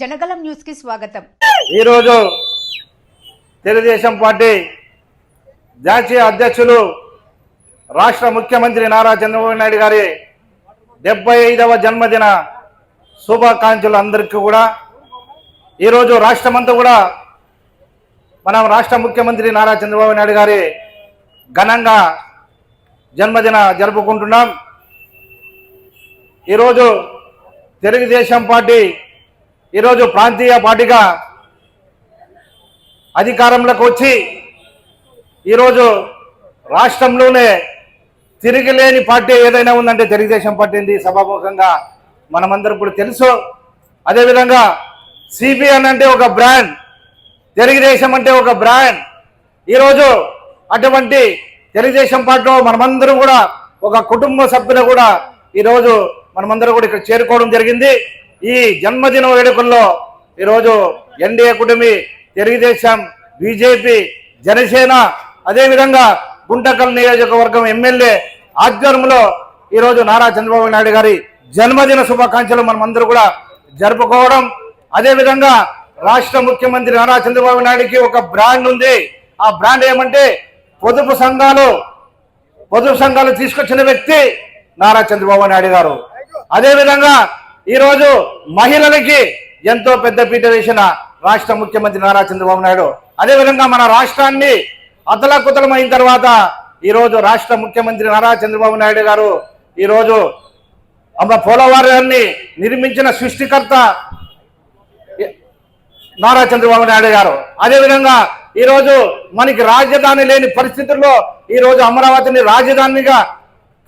జనగలం న్యూస్కి స్వాగతం. ఈరోజు తెలుగుదేశం పార్టీ జాతీయ అధ్యక్షులు రాష్ట్ర ముఖ్యమంత్రి నారా చంద్రబాబు నాయుడు గారి డెబ్బై ఐదవ జన్మదిన శుభాకాంక్షలు అందరికీ కూడా. ఈరోజు రాష్ట్రమంతా కూడా మనం రాష్ట్ర ముఖ్యమంత్రి నారా చంద్రబాబు నాయుడు గారి ఘనంగా జన్మదిన జరుపుకుంటున్నాం. ఈరోజు తెలుగుదేశం పార్టీ ఈరోజు ప్రాంతీయ పార్టీగా అధికారంలోకి వచ్చి ఈరోజు రాష్ట్రంలోనే తిరిగిలేని పార్టీ ఏదైనా ఉందంటే తెలుగుదేశం పార్టీ ఉంది సభాముఖంగా మనమందరం కూడా తెలుసు. అదేవిధంగా సిపిఎన్ అంటే ఒక బ్రాండ్ తెలుగుదేశం అంటే ఒక బ్రాండ్. ఈరోజు అటువంటి తెలుగుదేశం పార్టీలో మనమందరం కూడా ఒక కుటుంబ సభ్యులు కూడా ఈరోజు మనమందరం కూడా ఇక్కడ చేరుకోవడం జరిగింది. ఈ జన్మదిన వేడుకల్లో ఈరోజు ఎన్డీఏ కుటుంబి తెలుగుదేశం బీజేపీ జనసేన అదేవిధంగా గుంటకల్ నియోజకవర్గం ఎమ్మెల్యే ఆధ్వర్యంలో ఈరోజు నారా చంద్రబాబు నాయుడు గారి జన్మదిన శుభాకాంక్షలు మనమందరూ కూడా జరుపుకోవడం. అదేవిధంగా రాష్ట్ర ముఖ్యమంత్రి నారా చంద్రబాబు నాయుడుకి ఒక బ్రాండ్ ఉంది. ఆ బ్రాండ్ ఏమంటే పొదుపు సంఘాలు పొదుపు సంఘాలు తీసుకొచ్చిన వ్యక్తి నారా చంద్రబాబు నాయుడు గారు. అదేవిధంగా ఈరోజు మహిళలకి ఎంతో పెద్ద పీట వేసిన రాష్ట్ర ముఖ్యమంత్రి నారా చంద్రబాబు నాయుడు. అదేవిధంగా మన రాష్ట్రాన్ని అతలకుతలమైన తర్వాత ఈరోజు రాష్ట్ర ముఖ్యమంత్రి నారా చంద్రబాబు నాయుడు గారు ఈరోజు అమ్మ పోలవరాన్ని నిర్మించిన సృష్టికర్త నారా చంద్రబాబు నాయుడు గారు. అదేవిధంగా ఈరోజు మనకి రాజధాని లేని పరిస్థితుల్లో ఈరోజు అమరావతిని రాజధానిగా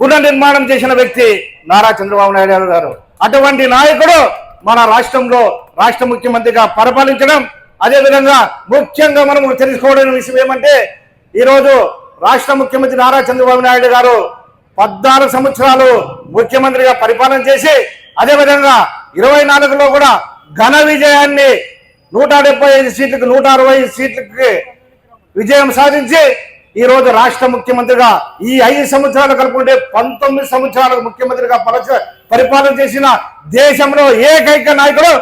పునర్నిర్మాణం చేసిన వ్యక్తి నారా చంద్రబాబు నాయుడు గారు. అటువంటి నాయకుడు మన రాష్ట్రంలో రాష్ట్ర ముఖ్యమంత్రిగా పరిపాలించడం అదేవిధంగా ముఖ్యంగా మనం తెలుసుకోవడం విషయం ఏమంటే ఈరోజు రాష్ట్ర ముఖ్యమంత్రి నారా చంద్రబాబు నాయుడు గారు పద్నాలుగు సంవత్సరాలు ముఖ్యమంత్రిగా పరిపాలన చేసి అదేవిధంగా ఇరవై నాలుగులో కూడా ఘన విజయాన్ని నూట డెబ్బై ఐదు సీట్లకు నూట అరవై సీట్లకి విజయం సాధించి ఈరోజు రాష్ట్ర ముఖ్యమంత్రిగా ఈ ఐదు సంవత్సరాలు కలుపుకుంటే పంతొమ్మిది సంవత్సరాలకు ముఖ్యమంత్రిగా పరచ- పరిపాలన చేసిన దేశంలో ఏకైక నాయకుడు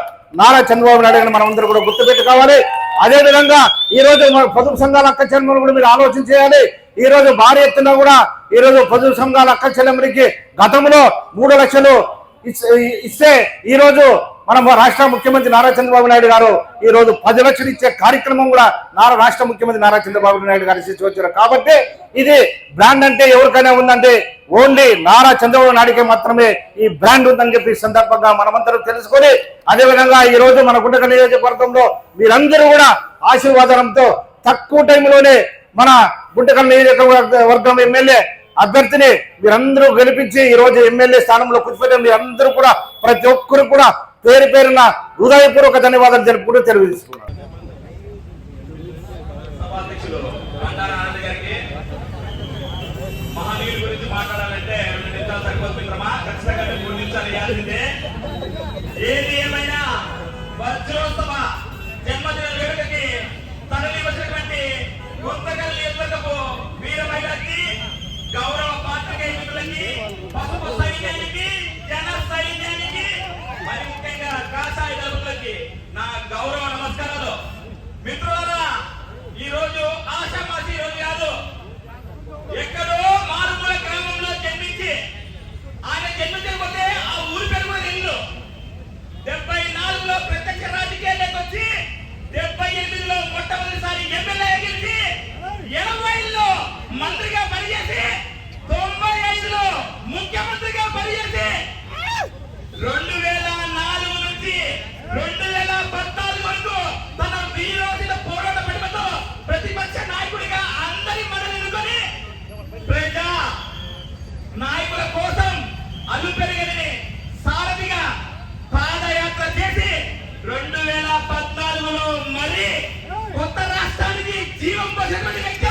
నారా చంద్రబాబు నాయుడు గారిని మనం అందరూ కూడా గుర్తుపెట్టుకోవాలి. అదే విధంగా ఈ రోజు పొదుపు సంఘాల అక్క చెల్లెమ్మలు కూడా మీరు ఆలోచన చేయాలి. ఈ రోజు భారీ ఎత్తున కూడా ఈ రోజు పొదుపు సంఘాల అక్క చెల్లెమ్మలకి గతంలో మూడు లక్షలు ఇస్తే ఈ రోజు మనం రాష్ట్ర ముఖ్యమంత్రి నారా చంద్రబాబు నాయుడు గారు ఈ రోజు పది లక్షలు ఇచ్చే కార్యక్రమం కూడా నారా రాష్ట్ర ముఖ్యమంత్రి నారా చంద్రబాబు నాయుడు గారు తీసుకొచ్చారు కాబట్టి ఇది బ్రాండ్ అంటే ఎవరికైనా ఉందంటే ఓన్లీ నారా చంద్రబాబు నాయుడికే మాత్రమే ఈ బ్రాండ్ ఉందని చెప్పి సందర్భంగా మనమందరం తెలుసుకొని అదేవిధంగా ఈ రోజు మన గుండక నియోజకవర్గంలో మీరందరూ కూడా ఆశీర్వాదంతో తక్కువ టైంలోనే మన గుంటకల్ నియోజకవర్గం ఎమ్మెల్యే అభ్యర్థిని మీరందరూ గెలిపించి ఈ రోజు ఎమ్మెల్యే స్థానంలో కూర్చోబెట్టిన మీరందరూ కూడా ప్రతి ఒక్కరు కూడా పేరు పేరున హృదయపూర్వక ధన్యవాదాలు జరుపుకుంటూ తెలియజేసుకున్నారు మహనీయుల గురించి మాట్లాడాలంటే రెండు నిమిషాలు సరిపోతుంది. మిత్రమా ఖచ్చితంగా మీరు మూడు నిమిషాలు ఇవ్వాల్సిందే. ఏది ఏమైనా వజ్రోత్సవ జన్మదిన వేడుకకి తరలి వచ్చినటువంటి గుంతకల్ నియోజకవర్గపు వీర మహిళకి గౌరవ పాత్రికేయులకి పసుపు సైన్యానికి జన సైన్యానికి మరి ముఖ్యంగా కాషాయ దళులకి నా గౌరవ నమస్కారాలు. మిత్రులారా ఈ రోజు ఆశామాసి రోజు కాదు. ఎక్కడో ముఖ్యమంత్రిగా పనిచేసి రెండు వేల నాలుగు నుంచి రెండు వేల పద్నాలుగు వరకు తన వీరోచిత పోరాట పడిమతో ప్రతిపక్ష నాయకుడిగా అందరి మనల్ని ప్రజా నాయకుల కోసం అల్లు పెరిగని సారథిగా పాదయాత్ర చేసి రెండు వేల పద్నాలుగులో మరి కొత్త రాష్ట్రానికి జీవం పోసినటువంటి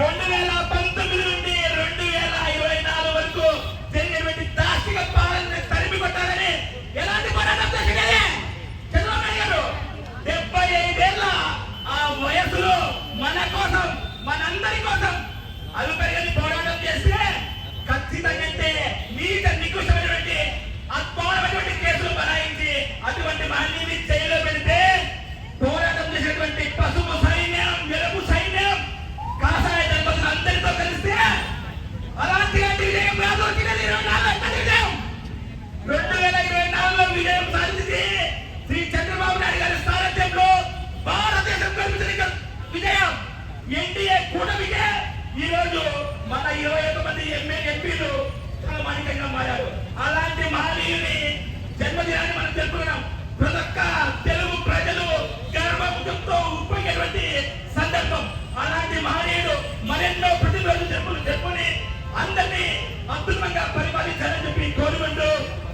రెండు వేల పంతొమ్మిది నుండి రెండు వేల ఇరవై నాలుగు వరకు జరిగినటువంటి దాష్టిక పాలన తరిమి కొట్టాలని ఎలాంటి పోరాటం జరిగినది చంద్రబాబు గారు డెబ్బై ఐదేళ్ళ ఆ వయసులో మన కోసం మనందరి కోసం అభిప్రాయం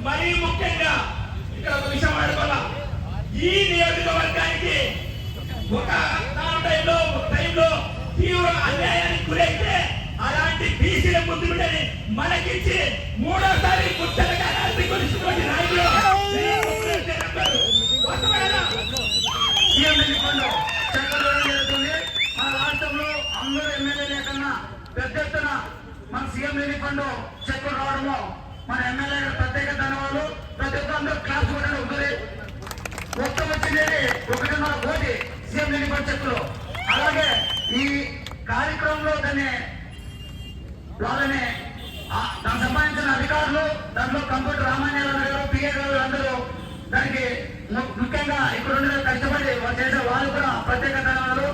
మరీ ముఖ్యంగా ఇక్కడ ఒక విషయం ఆడుకోవాలా ఈ నియోజకవర్గానికి ఒక టైంలో టైంలో తీవ్ర అన్యాయానికి గురైతే అలాంటి బీసీల ముందు బిడ్డని మనకిచ్చి మూడోసారి గుర్తలుగా కొలిసినటువంటి నాయకులు. పెద్ద ఎత్తున మన సీఎం రిలీఫ్ ఫండ్ చెక్కులు రావడము మన ఎమ్మెల్యే గారు ప్రత్యేక ధన్యవాదాలు. ప్రతి ఒక్క క్లాస్ కూడా ఉంటుంది మొత్తం వచ్చింది ఒకటిన్నర కోటి సీఎం ఎన్నికల చెక్కులు అలాగే ఈ కార్యక్రమంలో దాన్ని వాళ్ళని దానికి సంబంధించిన అధికారులు దాంట్లో కంప్యూటర్ రామాన్యాలు గారు పిఏ గారు అందరూ. దానికి ము- ముఖ్యంగా ఇక్కడ ఉండే కష్టపడి చేసే వాళ్ళు కూడా ప్రత్యేక ధన్యవాదాలు.